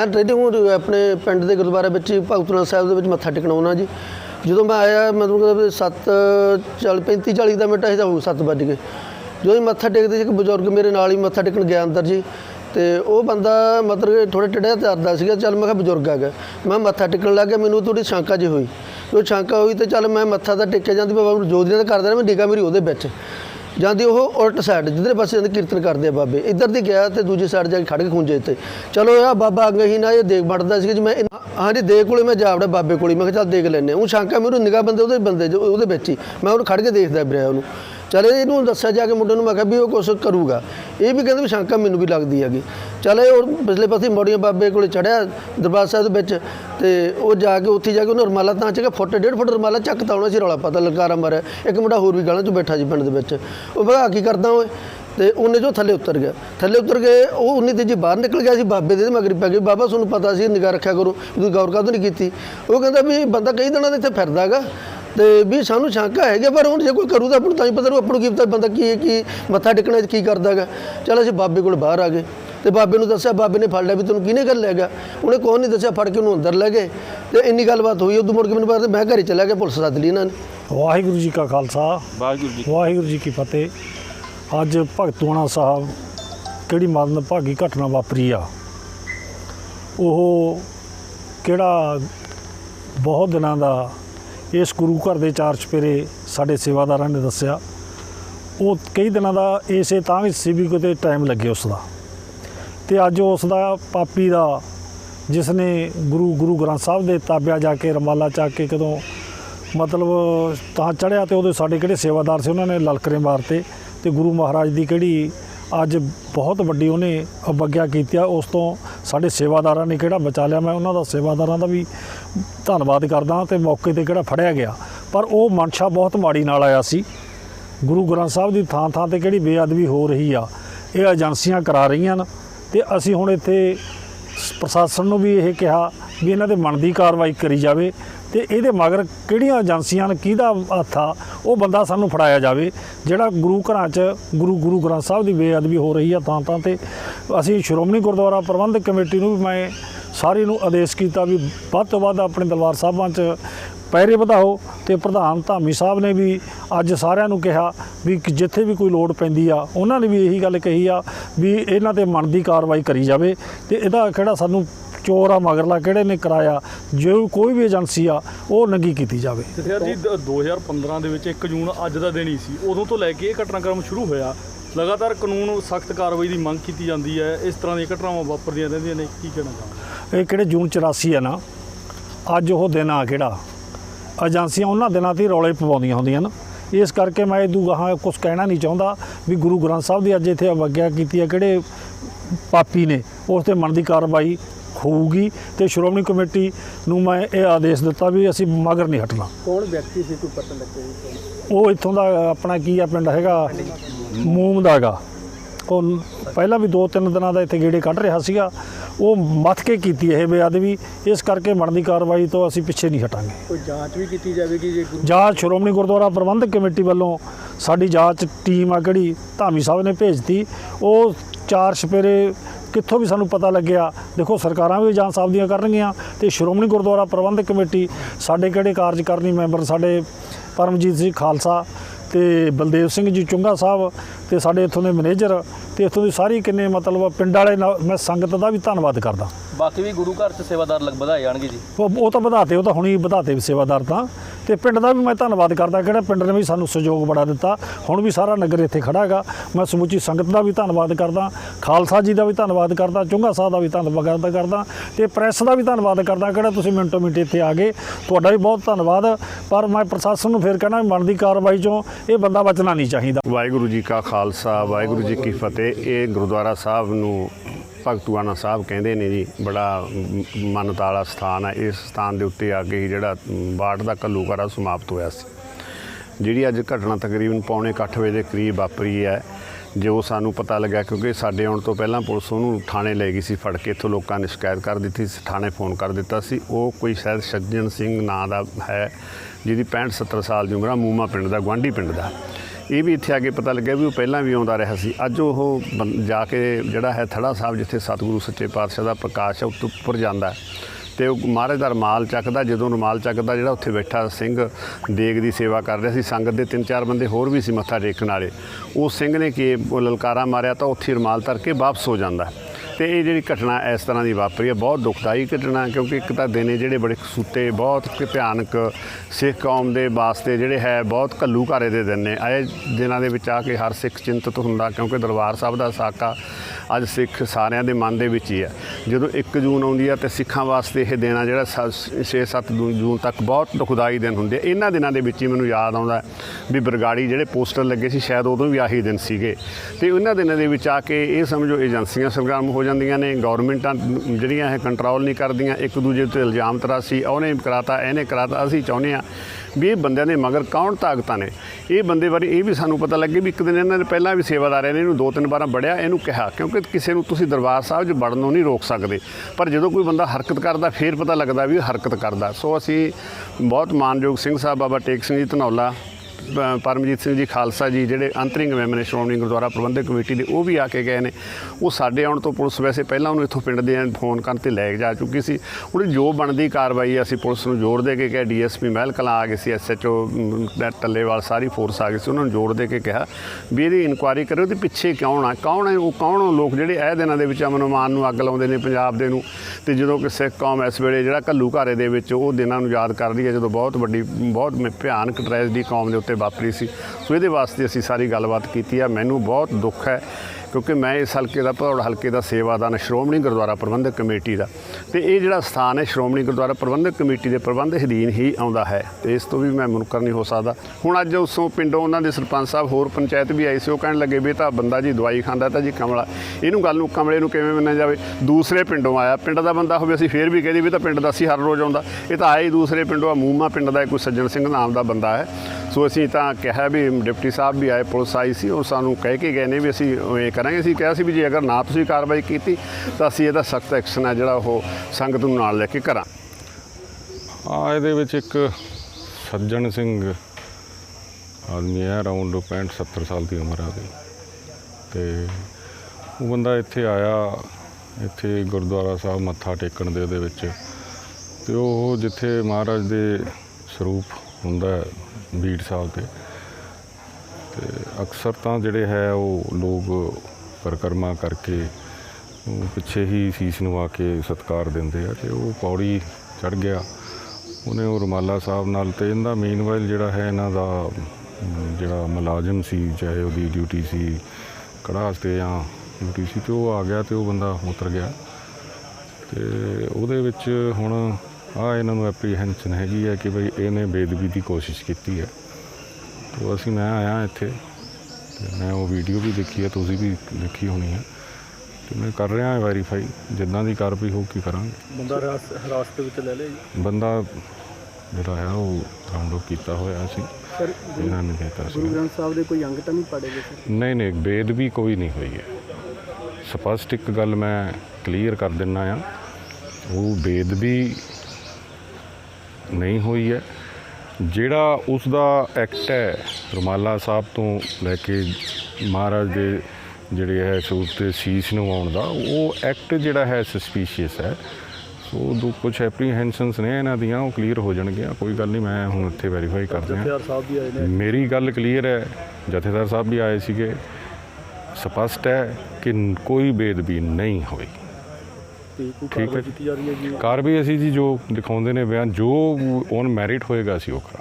ਮੈਂ ਟ੍ਰੇਡਿੰਗ ਆਪਣੇ ਪਿੰਡ ਦੇ ਗੁਰਦੁਆਰੇ ਵਿੱਚ ਹੀ ਭਗਤੂਨਾ ਸਾਹਿਬ ਦੇ ਵਿੱਚ ਮੱਥਾ ਟੇਕਣ ਆਉਣਾ ਜੀ। ਜਦੋਂ ਮੈਂ ਆਇਆ ਮਤਲਬ 7 40 35 40 ਦਾ ਮਿੰਟ ਇਹਦਾ ਹੋ 7 ਵੱਜ ਗਏ। ਜਦੋਂ ਹੀ ਮੱਥਾ ਟੇਕਦੇ ਸੀ, ਇੱਕ ਬਜ਼ੁਰਗ ਮੇਰੇ ਨਾਲ ਹੀ ਮੱਥਾ ਟੇਕਣ ਗਿਆ ਅੰਦਰ ਜੀ। ਤੇ ਉਹ ਬੰਦਾ ਮਤਲਬ ਥੋੜੇ ਟੜਿਆ ਤਰਦਾ ਸੀਗਾ, ਚੱਲ ਮੈਂ ਕਿਹਾ ਬਜ਼ੁਰਗ ਆ ਗਿਆ। ਮੈਂ ਮੱਥਾ ਟੇਕਣ ਲੱਗ ਗਿਆ, ਮੈਨੂੰ ਥੋੜੀ ਸ਼ੰਕਾ ਜਿਹੀ ਹੋਈ। ਉਹ ਸ਼ੰਕਾ ਹੋਈ ਤੇ ਚੱਲ ਮੈਂ ਮੱਥਾ ਤਾਂ ਟੇਕਿਆ ਜਾਂਦੀ, ਬਾਬਾ ਜੋਦੀਆਂ ਤਾਂ ਕਰਦਾ ਰਿਹਾ ਮੈਂ ਨਿਗਾਹ ਮੇਰੀ ਉਹਦੇ ਵਿੱਚ। ਜਾਂਦੀ ਉਹ ਉਲਟ ਸਾਈਡ ਜਿੱਧਰ ਪਾਸੇ ਜਾਂਦੇ ਕੀਰਤਨ ਕਰਦੇ ਆ ਬਾਬੇ। ਇੱਧਰ ਦੀ ਗਿਆ ਤੇ ਦੂਜੀ ਸਾਈਡ ਜਾ ਕੇ ਖੜ ਕੇ ਖੁੰਝੇ ਤੇ। ਚਲੋ ਆ ਬਾਬਾ ਅੱਗੇ ਹੀ ਨਾ ਇਹ ਦੇਖ ਵੜਦਾ ਸੀ ਜੀ ਮੈਂ ਹਾਂਜੀ, ਦੇਖ ਕੋਲੇ ਮੈਂ ਜਾ ਬਾਬੇ ਕੋਲੇ। ਮੈਂ ਕਿਹਾ ਚੱਲ ਦੇਖ ਲੈਨੇ ਉਹ ਸ਼ਾਂਕਾ ਮੈਨੂੰ ਨਿਗਾਹ ਬੰਦੇ ਉਹਦੇ ਬੰਦੇ ਉਹਦੇ ਵਿੱਚ ਹੀ। ਮੈਂ ਉਹਨੂੰ ਖੜ ਕੇ ਦੇਖਦਾ ਰਿਹਾ ਉਹਨੂੰ। ਚਲ ਇਹਨੂੰ ਦੱਸਿਆ ਜਾ ਕੇ ਮੁੰਡੇ ਨੂੰ ਮੈਂ ਕਿਹਾ ਵੀ ਉਹ ਕੁਛ ਕਰੂਗਾ। ਇਹ ਵੀ ਕਹਿੰਦਾ ਵੀ ਸ਼ੰਕਾ ਮੈਨੂੰ ਵੀ ਲੱਗਦੀ ਹੈਗੀ। ਚਲ ਇਹ ਉਹ ਪਿਛਲੇ ਪਾਸੇ ਮੋੜੀਆਂ ਬਾਬੇ ਕੋਲੇ ਚੜਿਆ ਦਰਬਾਰ ਸਾਹਿਬ ਦੇ ਵਿੱਚ ਤੇ ਉਹ ਜਾ ਕੇ ਉੱਥੇ ਜਾ ਕੇ ਉਹਨੇ ਰਮਾਲਾ ਤਾਂ ਚੱਕਿਆ ਫੁੱਟ, ਡੇਢ ਫੁੱਟ ਰਮਾਲਾ ਚੱਕ ਤਾਂ ਆਉਣਾ ਸੀ, ਰੌਲਾ ਪਤਾ ਲਲਕਾਰਾ ਮਾਰਿਆ। ਇੱਕ ਮੁੰਡਾ ਹੋਰ ਵੀ ਗਾਲਾਂ 'ਚ ਬੈਠਾ ਸੀ ਪਿੰਡ ਦੇ ਵਿੱਚ। ਉਹ ਭਗਾ ਕੀ ਕਰਦਾ ਓਏ? ਤੇ ਉਹਨੇ ਜੋ ਥੱਲੇ ਉਤਰ ਗਿਆ। ਥੱਲੇ ਉਤਰ ਕੇ ਉਹ ਉਨੀ ਤੇ ਜੀ ਬਾਹਰ ਨਿਕਲ ਗਿਆ ਸੀ, ਬਾਬੇ ਦੇ ਮਗਰ ਪੈ ਗਈ। ਬਾਬਾ, ਤੁਹਾਨੂੰ ਪਤਾ ਸੀ, ਨਿਗਾਹ ਰੱਖਿਆ ਕਰੋ। ਤੁਸੀਂ ਗੌਰ ਕਾਹਦੋਂ ਨਹੀਂ ਕੀਤੀ? ਉਹ ਕਹਿੰਦਾ ਵੀ ਬੰਦਾ ਕਈ ਦਿਨਾਂ ਦੇ ਇੱਥੇ ਫਿਰਦਾ ਹੈਗਾ। ਤੇ ਵੀ ਸਾਨੂੰ ਸ਼ੰਕਾ ਹੈਗਾ ਪਰ ਹੁਣ ਜੇ ਕੋਈ ਕਰੂ ਤਾਂ ਆਪਾਂ ਨੂੰ ਤਾਂ ਹੀ ਪਤਾ ਰੂ ਆਪਾਂ ਨੂੰ ਕੀ ਪਤਾ ਬੰਦਾ ਕੀ ਹੈ ਕੀ ਮੱਥਾ ਟੇਕਣਾ 'ਚ ਕੀ ਕਰਦਾ ਹੈਗਾ। ਚਲ ਅਸੀਂ ਬਾਬੇ ਕੋਲ ਬਾਹਰ ਆ ਗਏ ਤੇ ਬਾਬੇ ਨੂੰ ਦੱਸਿਆ ਬਾਬੇ ਨੇ ਫੜ ਲਿਆ ਵੀ ਤੈਨੂੰ ਕਿਹਨੇ ਗੱਲ ਲੈਗਾ ਉਹਨੇ ਕੋਈ ਨਹੀਂ ਦੱਸਿਆ ਫੜ ਕੇ ਉਹਨੂੰ ਅੰਦਰ ਲੈ ਗਏ ਤੇ ਇੰਨੀ ਗੱਲਬਾਤ ਹੋਈ ਉਦੋਂ ਮੁੜ ਕੇ ਮੈਨੂੰ ਪਤਾ ਮੈਂ ਘਰੇ ਚਲਾ ਗਿਆ ਪੁਲਿਸ ਸੱਦ ਲਈ ਇਹਨਾਂ ਨੇ। ਵਾਹਿਗੁਰੂ ਜੀ ਕਾ ਖਾਲਸਾ। ਵਾਹਿਗੁਰੂ ਜੀ ਵਾਹਿਗੁਰੂ ਜੀ ਕੀ ਫਤਿਹ। ਅੱਜ ਭਗਤੂਆਣਾ ਸਾਹਿਬ ਕਿਹੜੀ ਮਰਨ ਭਾਗੀ ਘਟਨਾ ਵਾਪਰੀ ਆ? ਉਹ ਕਿਹੜਾ ਬਹੁਤ ਦਿਨਾਂ ਦਾ ਇਸ ਗੁਰੂ ਘਰ ਦੇ ਚਾਰ ਚਪੇਰੇ ਸਾਡੇ ਸੇਵਾਦਾਰਾਂ ਨੇ ਦੱਸਿਆ। ਉਹ ਕਈ ਦਿਨਾਂ ਦਾ ਇਸੇ ਤਾਂ ਵੀ ਸੀ ਵੀ ਕਿਤੇ ਟਾਈਮ ਲੱਗੇ ਉਸ ਦਾ ਤੇ ਅੱਜ ਉਸ ਦਾ ਪਾਪੀ ਦਾ ਜਿਸ ਨੇ ਗੁਰੂ ਗੁਰੂ ਗ੍ਰੰਥ ਸਾਹਿਬ ਦੇ ਤਾਬਿਆ ਜਾ ਕੇ, ਰਮਾਲਾ ਚੱਕ ਕੇ ਕਦੋਂ ਮਤਲਬ ਤਾਂ ਚੜਿਆ ਤੇ ਉਹਦੇ ਸਾਡੇ ਕਿਹੜੇ ਸੇਵਾਦਾਰ ਸੀ, ਉਹਨਾਂ ਨੇ ਲਲਕਰੇ ਮਾਰਤੇ ਤੇ ਗੁਰੂ ਮਹਾਰਾਜ ਦੀ ਕਿਹੜੀ ਅੱਜ ਬਹੁਤ ਵੱਡੀ ਉਹਨੇ ਅਵਗਿਆ ਕੀਤੀ ਆ। ਉਸ ਤੋਂ ਸਾਡੇ ਸੇਵਾਦਾਰਾਂ ਨੇ ਕਿਹੜਾ ਬਚਾ ਲਿਆ? ਮੈਂ ਉਹਨਾਂ ਦਾ ਸੇਵਾਦਾਰਾਂ ਦਾ ਵੀ ਧੰਨਵਾਦ ਕਰਦਾ ਤੇ ਮੌਕੇ ਤੇ ਕਿਹੜਾ ਫੜਿਆ ਗਿਆ। ਪਰ ਉਹ ਮਨਸ਼ਾ ਬਹੁਤ ਮਾੜੀ ਨਾਲ ਆਇਆ ਸੀ। ਗੁਰੂ ਗ੍ਰੰਥ ਸਾਹਿਬ ਦੀ ਥਾਂ ਥਾਂ ਤੇ ਕਿਹੜੀ ਬੇਅਦਬੀ ਹੋ ਰਹੀ ਆ, ਇਹ ਏਜੰਸੀਆਂ ਕਰਾ ਰਹੀਆਂ ਨੇ ਤੇ ਅਸੀਂ ਹੁਣ ਇੱਥੇ ਸ- ਪ੍ਰਸ਼ਾਸਨ ਨੂੰ ਵੀ ਇਹ ਕਿਹਾ ਵੀ ਇਹਨਾਂ ਦੇ ਮਨ ਦੀ ਕਾਰਵਾਈ ਕਰੀ ਜਾਵੇ ਤੇ ਇਹਦੇ ਮਗਰ ਕਿਹੜੀਆਂ ਏਜੰਸੀਆਂ ਨੇ ਕਿਹਦਾ ਹੱਥ ਆ, ਉਹ ਬੰਦਾ ਸਾਨੂੰ ਫੜਾਇਆ ਜਾਵੇ। ਜਿਹੜਾ ਗੁਰੂ ਘਰਾਂ 'ਚ ਗੁਰੂ ਗੁਰੂ ਗ੍ਰੰਥ ਸਾਹਿਬ ਦੀ ਬੇਅਦਬੀ ਹੋ ਰਹੀ ਆ ਥਾਂ ਥਾਂ ਤੇ ਅਸੀਂ ਸ਼੍ਰੋਮਣੀ ਗੁਰਦੁਆਰਾ ਪ੍ਰਬੰਧਕ ਕਮੇਟੀ ਨੂੰ ਵੀ ਮੈਂ ਸਾਰੀ ਨੂੰ ਆਦੇਸ਼ ਕੀਤਾ ਵੀ ਵੱਧ ਤੋਂ ਵੱਧ ਆਪਣੇ ਦਰਬਾਰ ਸਾਹਿਬਾਂ 'ਚ ਪੈਰੇ ਵਧਾਓ ਤੇ ਪ੍ਰਧਾਨ ਧਾਮੀ ਸਾਹਿਬ ਨੇ ਵੀ ਅੱਜ ਸਾਰਿਆਂ ਨੂੰ ਕਿਹਾ ਵੀ ਜਿੱਥੇ ਵੀ ਕੋਈ ਲੋੜ ਪੈਂਦੀ ਆ, ਉਹਨਾਂ ਨੇ ਵੀ ਇਹੀ ਗੱਲ ਕਹੀ ਆ ਵੀ ਇਹਨਾਂ ਤੇ ਮਨ ਦੀ ਕਾਰਵਾਈ ਕਰੀ ਜਾਵੇ ਤੇ ਇਹਦਾ ਕਿਹੜਾ ਸਾਨੂੰ ਚੋਰ ਆ, ਮਗਰਲਾ ਕਿਹੜੇ ਨੇ ਕਰਾਇਆ, ਜੋ ਕੋਈ ਵੀ ਏਜੰਸੀ ਆ, ਉਹ ਨੰਗੀ ਕੀਤੀ ਜਾਵੇ। ਸਰ ਜੀ, ਦ- 2015 ਦੇ ਵਿੱਚ 1 ਜੂਨ ਅੱਜ ਦਾ ਦਿਨ ਹੀ ਸੀ, ਉਦੋਂ ਤੋਂ ਲੈ ਕੇ ਇਹ ਘਟਨਾਕ੍ਰਮ ਸ਼ੁਰੂ ਹੋਇਆ। ਲਗਾਤਾਰ ਕਾਨੂੰਨ ਸਖਤ ਕਾਰਵਾਈ ਦੀ ਮੰਗ ਕੀਤੀ ਜਾਂਦੀ ਹੈ। ਇਸ ਤਰ੍ਹਾਂ ਦੀਆਂ ਘਟਨਾਵਾਂ ਵਾਪਰਦੀਆਂ ਰਹਿੰਦੀਆਂ ਨੇ। ਕੀ ਕਹਿਣਾ ਚਾਹੁੰਦੇ ਇਹ ਕਿਹੜੇ ਜੂਨ 84 ਆ ਨਾ? ਅੱਜ ਉਹ ਦਿਨ ਆ ਕਿਹੜਾ? ਏਜੰਸੀਆਂ ਉਹਨਾਂ ਦਿਨਾਂ ਤੇ ਰੌਲੇ ਪਵਾਉਂਦੀਆਂ ਹੁੰਦੀਆਂ ਨਾ। ਇਸ ਕਰਕੇ ਮੈਂ ਇਹਦੂ ਗਾਹਾਂ ਕੁਝ ਕਹਿਣਾ ਨਹੀਂ ਚਾਹੁੰਦਾ ਵੀ ਗੁਰੂ ਗ੍ਰੰਥ ਸਾਹਿਬ ਦੀ ਅੱਜ ਇੱਥੇ ਅਵਗਿਆ ਕੀਤੀ ਹੈ। ਕਿਹੜੇ ਪਾਪੀ ਨੇ ਉਸ ਤੇ ਮਨ ਦੀ ਕਾਰਵਾਈ ਹੋਊਗੀ ਤੇ ਸ਼੍ਰੋਮਣੀ ਕਮੇਟੀ ਨੂੰ ਮੈਂ ਇਹ ਆਦੇਸ਼ ਦਿੱਤਾ ਵੀ ਅਸੀਂ ਮਗਰ ਨਹੀਂ ਹਟਣਾ। ਕੌਣ ਵਿਅਕਤੀ ਸੀ? ਕੋਈ ਪਤਾ ਲੱਗੇ ਉਹ ਇੱਥੋਂ ਦਾ ਆਪਣਾ ਕੀ ਆ ਪਿੰਡ ਹੈਗਾ? ਮੂਮ ਦਾ ਹੈਗਾ ਉਹ ਪਹਿਲਾਂ ਵੀ ਦੋ ਤਿੰਨ ਦਿਨਾਂ ਦਾ ਇੱਥੇ ਗੇੜੇ ਕੱਢ ਰਿਹਾ ਸੀਗਾ। ਉਹ ਮੱਥ ਕੇ ਕੀਤੀ ਇਹ ਬੇਅਦਬੀ। ਇਸ ਕਰਕੇ ਬਣਦੀ ਕਾਰਵਾਈ ਤੋਂ ਅਸੀਂ ਪਿੱਛੇ ਨਹੀਂ ਹਟਾਂਗੇ। ਕੋਈ ਜਾਂਚ ਵੀ ਕੀਤੀ ਜਾਵੇਗੀ ਜੇ ਜਾਂਚ ਸ਼੍ਰੋਮਣੀ ਗੁਰਦੁਆਰਾ ਪ੍ਰਬੰਧਕ ਕਮੇਟੀ ਵੱਲੋਂ ਸਾਡੀ ਜਾਂਚ ਟੀਮ ਆ ਕਿਹੜੀ ਧਾਮੀ ਸਾਹਿਬ ਨੇ ਭੇਜਤੀ ਉਹ ਚਾਰ ਛਪੇਰੇ ਕਿੱਥੋਂ ਵੀ ਸਾਨੂੰ ਪਤਾ ਲੱਗਿਆ ਦੇਖੋ ਸਰਕਾਰਾਂ ਵੀ ਜਾਂਚ ਸਾਹਿਬ ਦੀਆਂ ਕਰਨਗੀਆਂ ਤੇ ਸ਼੍ਰੋਮਣੀ ਗੁਰਦੁਆਰਾ ਪ੍ਰਬੰਧਕ ਕਮੇਟੀ ਸਾਡੇ ਕਿਹੜੇ ਕਾਰਜਕਾਰਨੀ ਮੈਂਬਰ ਸਾਡੇ ਪਰਮਜੀਤ ਸਿੰਘ ਖਾਲਸਾ ਤੇ ਬਲਦੇਵ ਸਿੰਘ ਜੀ ਚੁੰਗਾ ਸਾਹਿਬ ਤੇ ਸਾਡੇ ਇੱਥੋਂ ਦੇ ਮੈਨੇਜਰ ਤੇ ਇੱਥੋਂ ਦੀ ਸਾਰੀ ਕਿੰਨੇ ਮਤਲਬ ਪਿੰਡ ਵਾਲੇ ਨਾਲ ਮੈਂ ਸੰਗਤ ਦਾ ਵੀ ਧੰਨਵਾਦ ਕਰਦਾ। ਬਾਕੀ ਵੀ ਗੁਰੂ ਘਰ ਚ ਸੇਵਾਦਾਰ ਲਗ ਵਧਾਏ ਜਾਣਗੇ ਜੀ। ਉਹ ਉਹ ਤਾਂ ਵਧਾਤੇ ਉਹ ਤਾਂ ਹੁਣੀ ਵਧਾਤੇ ਸੇਵਾਦਾਰ ਤਾਂ। ਤੇ ਪਿੰਡ ਦਾ ਵੀ ਮੈਂ ਧੰਨਵਾਦ ਕਰਦਾ, ਕਿਹੜਾ ਪਿੰਡ ਨੇ ਵੀ ਸਾਨੂੰ ਸਹਿਯੋਗ ਬੜਾ ਦਿੱਤਾ। ਹੁਣ ਵੀ ਸਾਰਾ ਨਗਰ ਇੱਥੇ ਖੜਾ ਹੈਗਾ। ਮੈਂ ਸਮੁੱਚੀ ਸੰਗਤ ਦਾ ਵੀ ਧੰਨਵਾਦ ਕਰਦਾ, ਖਾਲਸਾ ਜੀ ਦਾ ਵੀ ਧੰਨਵਾਦ ਕਰਦਾ, ਚੁੰਗਾ ਸਾਹਿਬ ਦਾ ਵੀ ਧੰਨਵਾਦ ਕਰਦਾ ਤੇ ਪ੍ਰੈਸ ਦਾ ਵੀ ਧੰਨਵਾਦ ਕਰਦਾ, ਕਿਹੜਾ ਤੁਸੀਂ ਮਿੰਟੋ ਮਿੰਟ ਇੱਥੇ ਆ ਗਏ। ਤੁਹਾਡਾ ਵੀ ਬਹੁਤ ਧੰਨਵਾਦ, ਪਰ ਮੈਂ ਪ੍ਰਸ਼ਾਸਨ ਨੂੰ ਫੇਰ ਕਹਿਣਾ ਵੀ ਬਣਦੀ ਕਾਰਵਾਈ ਚੋਂ ਇਹ ਬੰਦਾ ਬਚਣਾ ਨਹੀਂ ਚਾਹੀਦਾ। ਵਾਹਿਗੁਰੂ ਜੀ ਕਾ ਖਾਲਸਾ, ਵਾਹਿਗੁਰੂ ਜੀ ਕੀ ਫਤਿਹ। ਇਹ ਗੁਰਦੁਆਰਾ ਸਾਹਿਬ ਨੂੰ ਭਗਤੂਆਣਾ ਸਾਹਿਬ ਕਹਿੰਦੇ ਨੇ ਜੀ ਬੜਾ ਮ- ਮਾਨਤਾ ਵਾਲਾ ਸਥਾਨ ਹੈ। ਇਸ ਸਥਾਨ ਦੇ ਉੱਤੇ ਆ ਕੇ ਹੀ ਜਿਹੜਾ ਮ, ਬਾੜ ਦਾ ਘੱਲੂਘਾਰਾ ਸਮਾਪਤ ਹੋਇਆ ਸੀ। ਜਿਹੜੀ ਅੱਜ ਘਟਨਾ ਤਕਰੀਬਨ ਪੌਣੇ ਕੁ ਵਜੇ ਦੇ ਕਰੀਬ ਵਾਪਰੀ ਹੈ ਜੋ ਸਾਨੂੰ ਪਤਾ ਲੱਗਾ ਕਿਉਂਕਿ ਸਾਡੇ ਆਉਣ ਤੋਂ ਪਹਿਲਾਂ ਪੁਲਿਸ ਉਹਨੂੰ ਥਾਣੇ ਲੈ ਗਈ ਸੀ ਫੜ ਕੇ ਇੱਥੋਂ ਲੋਕਾਂ ਨੇ ਸ਼ਿਕਾਇਤ ਕਰ ਦਿੱਤੀ ਸੀ ਥਾਣੇ ਫੋਨ ਕਰ ਦਿੱਤਾ ਸੀ। ਉਹ ਕੋਈ ਸ਼ਾਇਦ ਸੱਜਣ ਸਿੰਘ ਨਾਂ ਦਾ ਹੈ ਜਿਹਦੀ 65 70 ਸਾਲ ਦੀ ਉਮਰ ਆ ਮੂਮਾ ਪਿੰਡ ਦਾ ਗਵਾਂਢੀ ਪਿੰਡ ਦਾ। ਇਹ ਵੀ ਇੱਥੇ ਆ ਕੇ ਪਤਾ ਲੱਗਿਆ ਵੀ ਉਹ ਪਹਿਲਾਂ ਵੀ ਆਉਂਦਾ ਰਿਹਾ ਸੀ। ਅੱਜ ਉਹ ਬੰ- ਜਾ ਕੇ ਜਿਹੜਾ ਹੈ ਥੜਾ ਸਾਹਿਬ ਜਿੱਥੇ ਸਤਿਗੁਰੂ ਸੱਚੇ ਪਾਤਸ਼ਾਹ ਦਾ ਪ੍ਰਕਾਸ਼ ਹੈ ਉੱਤੇ ਉੱਪਰ ਜਾਂਦਾ ਹੈ। ਤੇ ਉਹ ਮਹਾਰਾਜ ਦਾ ਰੁਮਾਲ ਚੱਕਦਾ, ਜਦੋਂ ਰੁਮਾਲ ਚੱਕਦਾ, ਜਿਹੜਾ ਉੱਥੇ ਬੈਠਾ ਸਿੰਘ ਦੇਗ ਦੀ ਸੇਵਾ ਕਰ ਰਿਹਾ ਸੀ, ਸੰਗਤ ਦੇ ਤਿੰਨ ਚਾਰ ਬੰਦੇ ਹੋਰ ਵੀ ਸੀ ਮੱਥਾ ਟੇਕਣ ਵਾਲੇ। ਉਹ ਸਿੰਘ ਨੇ ਕਿ ਉਹ ਲਲਕਾਰਾ ਮਾਰਿਆ ਤਾਂ ਉੱਥੇ ਹੀ ਰੁਮਾਲ ਧਰ ਕੇ ਵਾਪਸ ਹੋ ਜਾਂਦਾ ਤੇ ਇਹ ਜਿਹੜੀ ਘਟਨਾ ਇਸ ਤਰ੍ਹਾਂ ਦੀ ਵਾਪਰੀ ਹੈ, ਬਹੁਤ ਦੁਖਦਾਈ ਘਟਨਾ ਕਿਉਂਕਿ ਇੱਕ ਤਾਂ ਦਿਨ ਜਿਹੜੇ ਬੜੇ ਖਸੂਤੇ ਬਹੁਤ ਕਿ ਭਿਆਨਕ ਸਿੱਖ ਕੌਮ ਦੇ ਵਾਸਤੇ ਜਿਹੜੇ ਹੈ, ਬਹੁਤ ਘੱਲੂ ਘਾਰੇ ਦੇ ਦਿਨ ਨੇ। ਆਏ ਦਿਨਾਂ ਦੇ ਵਿੱਚ ਆ ਕੇ ਹਰ ਸਿੱਖ ਚਿੰਤਤ ਹੁੰਦਾ, ਕਿਉਂਕਿ ਦਰਬਾਰ ਸਾਹਿਬ ਦਾ ਸਾਕਾ ਅੱਜ ਸਿੱਖ ਸਾਰਿਆਂ ਦੇ ਮਨ ਦੇ ਵਿੱਚ ਹੀ ਹੈ। ਜਦੋਂ 1 ਜੂਨ ਆਉਂਦੀ ਹੈ ਤੇ ਸਿੱਖਾਂ ਵਾਸਤੇ ਇਹ ਦਿਨ ਆ ਜਿਹੜਾ 6-7 ਜੂਨ ਤੱਕ ਬਹੁਤ ਦੁਖਦਾਈ ਦਿਨ ਹੁੰਦੇ ਆ। ਇਹਨਾਂ ਦਿਨਾਂ ਦੇ ਵਿੱਚ ਹੀ ਮੈਨੂੰ ਯਾਦ ਆਉਂਦਾ ਵੀ ਬਰਗਾੜੀ ਜਿਹੜੇ ਪੋਸਟਰ ਲੱਗੇ ਸੀ, ਸ਼ਾਇਦ ਉਦੋਂ ਵੀ ਆਹੀ ਦਿਨ ਸੀਗੇ। ਤੇ ਉਹਨਾਂ ਦਿਨਾਂ ਦੇ ਵਿੱਚ ਆ ਕੇ ਇਹ ਸਮਝੋ ਏਜੰਸੀਆਂ ਸਰਗਰਮ ਹੋ ਜਾਂਦੀਆਂ ਨੇ, ਗਵਰਨਮੈਂਟਾਂ ਜਿਹੜੀਆਂ ਇਹ ਕੰਟਰੋਲ ਨਹੀਂ ਕਰਦੀਆਂ, ਇੱਕ ਦੂਜੇ ਤੇ ਇਲਜ਼ਾਮ ਤਰਾਸੀ, ਉਹਨੇ ਕਰਾਤਾ, ਇਹਨੇ ਕਰਾਤਾ, ਅਸੀਂ ਚਾਹੁੰਦੇ ਆ ਵੀ ਇਹ ਬੰਦਿਆਂ ਦੇ ਮਗਰ ਕੌਣ ਤਾਕਤਾਂ ਨੇ। ਇਹ ਬੰਦੇ ਬਾਰੇ ਇਹ ਵੀ ਸਾਨੂੰ ਪਤਾ ਲੱਗੇ ਵੀ ਇੱਕ ਦਿਨ ਇਹਨਾਂ ਨੇ ਪਹਿਲਾਂ ਵੀ ਸੇਵਾਦਾਰਾਂ ਨੇ, ਇਹਨੂੰ ਦੋ ਤਿੰਨ ਵਾਰਾਂ ਬੜਿਆ, ਇਹਨੂੰ ਕਿਹਾ, ਕਿਉਂਕਿ ਕਿਸੇ ਨੂੰ ਤੁਸੀਂ ਦਰਬਾਰ ਸਾਹਿਬ 'ਚ ਵੜਨ ਨੂੰ ਨਹੀਂ ਰੋਕ ਸਕਦੇ। ਪਰ ਜਦੋਂ ਕੋਈ ਬੰਦਾ ਹਰਕਤ ਕਰਦਾ, ਫੇਰ ਪਤਾ ਲੱਗਦਾ ਵੀ ਇਹ ਹਰਕਤ ਕਰਦਾ। ਸੋ ਅਸੀਂ ਬਹੁਤ ਮਾਨਯੋਗ ਸਿੰਘ ਸਾਹਿਬ, ਬਾਬਾ ਟੇਕ ਸਿੰਘ ਜੀ, ਧਨੌਲਾ ਪਰਮਜੀਤ ਸਿੰਘ ਜੀ ਖਾਲਸਾ ਜੀ ਜਿਹੜੇ ਅੰਤਰਿੰਗ ਮੈਂਬਰ ਨੇ ਸ਼੍ਰੋਮਣੀ ਗੁਰਦੁਆਰਾ ਪ੍ਰਬੰਧਕ ਕਮੇਟੀ ਦੇ ਉਹ ਵੀ ਆ ਕੇ ਗਏ ਨੇ। ਉਹ ਸਾਡੇ ਆਉਣ ਤੋਂ ਪੁਲਿਸ ਵੈਸੇ ਪਹਿਲਾਂ ਉਹਨੂੰ ਇੱਥੋਂ ਪਿੰਡ ਦੇ ਫੋਨ ਕਰਨ ਤੇ ਲੈ ਜਾ ਚੁੱਕੀ ਸੀ। ਹੁਣ ਜੋ ਬਣਦੀ ਕਾਰਵਾਈ ਹੈ, ਅਸੀਂ ਪੁਲਿਸ ਨੂੰ ਜ਼ੋਰ ਦੇ ਕੇ ਕਿਹਾ ਡੀਐਸਪੀ ਮਹਿਲ ਕਲਾਂ ਆ ਗਏ ਸੀ ਐਸਐਚਓ ਟੱਲੇਵਾਲ ਸਾਰੀ ਫੋਰਸ ਆ ਗਈ ਸੀ ਉਹਨਾਂ ਨੂੰ ਜ਼ੋਰ ਦੇ ਕੇ ਕਿਹਾ ਵੀ ਇਹਦੀ ਇਨਕੁਆਇਰੀ ਕਰੋ ਤੇ ਪਿੱਛੇ ਕੌਣ ਆ? ਕੌਣ ਹੈ ਉਹ ਕੌਣ ਉਹ ਲੋਕ ਜਿਹੜੇ ਇਹ ਦਿਨਾਂ ਦੇ ਵਿੱਚ ਅਮਨ ਅਮਾਨ ਨੂੰ ਅੱਗ ਲਾਉਂਦੇ ਨੇ ਪੰਜਾਬ ਦੇ ਨੂੰ? ਤੇ ਜਦੋਂ ਕਿ ਸਿੱਖ ਕੌਮ ਇਸ ਵੇਲੇ ਜਿਹੜਾ ਘੱਲੂ ਘਾਰੇ ਦੇ ਵਿੱਚ ਉਹ ਦਿਨਾਂ ਨੂੰ ਯਾਦ ਕਰਦੀ ਹੈ ਜਦੋਂ ਬਹੁਤ ਵੱਡੀ ਬਹੁਤ ਭਿਆਨਕ ਟ੍ਰੈਜਡੀ ਕੌਮ ਦੇ ਉੱਤੇ ਵਾਪਰੀ ਸੀ। ਸੋ ਇਹਦੇ ਵਾਸਤੇ ਅਸੀਂ ਸਾਰੀ ਗੱਲਬਾਤ ਕੀਤੀ ਆ। ਮੈਨੂੰ ਬਹੁਤ ਦੁੱਖ ਹੈ ਕਿਉਂਕਿ ਮੈਂ ਇਸ ਹਲਕੇ ਦਾ ਭਦੌੜ ਹਲਕੇ ਦਾ ਸੇਵਾਦਾਨ, ਸ਼੍ਰੋਮਣੀ ਗੁਰਦੁਆਰਾ ਪ੍ਰਬੰਧਕ ਕਮੇਟੀ ਦਾ ਤੇ ਇਹ ਜਿਹੜਾ ਸਥਾਨ ਹੈ ਸ਼੍ਰੋਮਣੀ ਗੁਰਦੁਆਰਾ ਪ੍ਰਬੰਧਕ ਕਮੇਟੀ ਦੇ ਪ੍ਰਬੰਧ ਅਧੀਨ ਹੀ ਆਉਂਦਾ ਹੈ ਤੇ ਇਸ ਤੋਂ ਵੀ ਮੈਂ ਮੁਨਕਰ ਨਹੀਂ ਹੋ ਸਕਦਾ। ਹੁਣ ਅੱਜ ਉਸੋਂ ਪਿੰਡੋਂ ਉਹਨਾਂ ਦੇ ਸਰਪੰਚ ਸਾਹਿਬ ਹੋਰ ਪੰਚਾਇਤ ਵੀ ਆਈ ਸੀ, ਉਹ ਕਹਿਣ ਲੱਗੇ ਵੀ ਤਾਂ ਬੰਦਾ ਜੀ ਦਵਾਈ ਖਾਂਦਾ ਤਾਂ ਜੀ ਕਮਲਾ। ਇਹਨੂੰ ਗੱਲ ਨੂੰ ਕਮਲੇ ਨੂੰ ਕਿਵੇਂ ਮੰਨਿਆ ਜਾਵੇ? ਦੂਸਰੇ ਪਿੰਡੋਂ ਆਇਆ। ਪਿੰਡ ਦਾ ਬੰਦਾ ਹੋਵੇ, ਅਸੀਂ ਫੇਰ ਵੀ ਕਹਦੇ ਵੀ ਤਾਂ ਪਿੰਡ ਦਾ ਸੀ, ਹਰ ਰੋਜ਼ ਆਉਂਦਾ। ਇਹ ਤਾਂ ਆਇਆ ਹੀ ਦੂਸਰੇ ਪਿੰਡੋਂ, ਆ ਮੂਮਾ ਪਿੰਡ ਦਾ ਕੋਈ ਸੱਜਣ ਸਿੰਘ ਨਾਮ ਦਾ ਬੰਦਾ ਹੈ। ਸੋ ਅਸੀਂ ਤਾਂ ਕਿਹਾ ਵੀ ਡਿਪਟੀ ਸਾਹਿਬ ਵੀ ਆਏ, ਪੁਲਿਸ ਆਈ ਸੀ, ਉਹ ਸਾਨੂੰ ਕਹਿ ਕੇ ਗਏ ਨੇ ਵੀ ਅਸੀਂ ਇਹ ਕਰਾਂਗੇ। ਅਸੀਂ ਕਿਹਾ ਸੀ ਵੀ ਜੇ ਅਗਰ ਨਾ ਤੁਸੀਂ ਕਾਰਵਾਈ ਕੀਤੀ, ਤਾਂ ਅਸੀਂ ਇਹਦਾ ਸਖਤ ਐਕਸ਼ਨ ਹੈ ਜਿਹੜਾ ਉਹ ਸੰਗਤ ਨੂੰ ਨਾਲ ਲੈ ਕੇ ਕਰਾਂ ਆ ਇਹਦੇ ਵਿੱਚ ਇੱਕ ਸੱਜਣ ਸਿੰਘ ਆਦਮੀ ਹੈ ਅਰਾਊਂਡ 65 70 ਸਾਲ ਦੀ ਉਮਰ ਆ ਗਈ ਤੇ ਉਹ ਬੰਦਾ ਇੱਥੇ ਆਇਆ, ਇੱਥੇ ਗੁਰਦੁਆਰਾ ਸਾਹਿਬ ਮੱਥਾ ਟੇਕਣ ਦੇ, ਉਹਦੇ ਵਿੱਚ। ਤੇ ਉਹ ਜਿੱਥੇ ਮਹਾਰਾਜ ਦੇ ਸਰੂਪ ਹੁੰਦਾ ਹੈ, ਬੀੜ ਸਾਹਿਬ ਤੇ। ਤੇ ਅਕਸਰ ਤਾਂ ਜਿਹੜੇ ਹੈ, ਉਹ ਲੋਕ ਪਰਿਕਰਮਾ ਕਰਕੇ ਉਹ ਪਿੱਛੇ ਹੀ ਸੀਸ ਨੂੰ ਆ ਕੇ ਸਤਿਕਾਰ ਦਿੰਦੇ ਆ ਤੇ ਉਹ ਪੌੜੀ ਚੜ ਗਿਆ। ਉਹਨੇ ਉਹ ਰੁਮਾਲਾ ਸਾਹਿਬ ਨਾਲ ਤੇ ਇਹਦਾ ਮੀਨਵਾਈਲ ਜਿਹੜਾ ਹੈ ਇਹਨਾਂ ਦਾ ਜਿਹੜਾ ਮੁਲਾਜ਼ਮ ਸੀ, ਚਾਹੇ ਉਹਦੀ ਡਿਊਟੀ ਸੀ, ਕੜਾਸ ਤੇ ਜਾਂ ਡਿਊਟੀ ਸੀ, ਤੇ ਉਹ ਆ ਗਿਆ ਤੇ ਉਹ ਬੰਦਾ ਉਤਰ ਗਿਆ। ਤੇ ਉਹਦੇ ਵਿੱਚ ਹੁਣ ਆ ਇਹਨਾਂ ਨੂੰ ਐਪਰੀਹੈਂਸ਼ਨ ਹੈਗੀ ਹੈ ਕਿ ਭਈ ਇਹਨੇ ਬੇਦਬੀ ਦੀ ਕੋਸ਼ਿਸ਼ ਕੀਤੀ ਹੈ। ਤੇ ਅਸੀਂ, ਮੈਂ ਆਇਆ ਇੱਥੇ ਤੇ ਮੈਂ ਉਹ ਵੀਡੀਓ ਵੀ ਦੇਖੀ ਹੈ, ਤੁਸੀਂ ਵੀ ਦੇਖੀ ਹੋਣੀ ਹੈ। ਤੇ ਮੈਂ ਕਰ ਰਿਹਾ ਵੈਰੀਫਾਈ ਜਿੱਦਾਂ ਦੀ ਕਾਰਵਾਈ ਹੋਊਗੀ ਕਰਾਂਗੇ। ਬੰਦਾ ਹਿਰਾਸਤ ਵਿੱਚ ਲੈ ਲਿਆ ਜੀ? ਬੰਦਾ ਜਿਹੜਾ ਹੈ ਉਹ ਰਾਉਂਡ ਅਪ ਕੀਤਾ ਹੋਇਆ ਸੀ ਸਰ ਇਹਨਾਂ ਨੇ ਦਿੱਤਾ ਸੀ। ਗੁਰੂ ਗ੍ਰੰਥ ਸਾਹਿਬ ਦੇ ਕੋਈ ਅੰਗ ਤਾਂ ਨਹੀਂ ਪੜੇ ਗਏ ਸਰ? ਨਹੀਂ ਨਹੀਂ ਬੇਦਬੀ ਕੋਈ ਨਹੀਂ ਹੋਈ ਹੈ। ਸਪਸ਼ਟ ਇੱਕ ਗੱਲ ਮੈਂ ਕਲੀਅਰ ਕਰ ਦਿੰਨਾ ਆ। ਉਹ ਬੇਦਬੀ ਨਹੀਂ ਹੋਈ ਹੈ। ਜਿਹੜਾ ਉਸ ਦਾ ਐਕਟ ਹੈ ਰੁਮਾਲਾ ਸਾਹਿਬ ਤੋਂ ਲੈ ਕੇ ਮਹਾਰਾਜ ਦੇ ਜਿਹੜੇ ਹੈ ਸੂਤ ਤੇ ਸੀਸ ਨਵਾਉਣ ਦਾ ਉਹ ਐਕਟ ਜਿਹੜਾ ਹੈ ਸਸਪੀਸ਼ੀਅਸ ਹੈ। ਸੋ ਦੋ ਕੁਝ ਐਪਰੀਹੈਂਸ਼ਨਸ ਨੇ ਇਹਨਾਂ ਦੀਆਂ ਉਹ ਕਲੀਅਰ ਹੋ ਜਾਣਗੀਆਂ। ਕੋਈ ਗੱਲ ਨਹੀਂ ਮੈਂ ਹੁਣ ਇੱਥੇ ਵੈਰੀਫਾਈ ਕਰ ਰਿਹਾ ਜਥੇਦਾਰ ਸਾਹਿਬ ਵੀ ਆਏ ਨੇ। ਮੇਰੀ ਗੱਲ ਕਲੀਅਰ ਹੈ। ਜਥੇਦਾਰ ਸਾਹਿਬ ਵੀ ਆਏ ਸੀਗੇ। ਸਪਸ਼ਟ ਹੈ ਕਿ ਕੋਈ ਬੇਦਬੀ ਨਹੀਂ ਹੋਈ। ਠੀਕ ਹੈ ਹੈ ਜੀ? ਕਾਰਵਾਈ ਅਸੀਂ ਜੀ ਜੋ ਦਿਖਾਉਂਦੇ ਨੇ ਬਿਆਨ ਜੋ ਔਨ ਮੈਰਿਟ ਹੋਏਗਾ ਅਸੀਂ ਉਹ ਕਰਾਂਗੇ।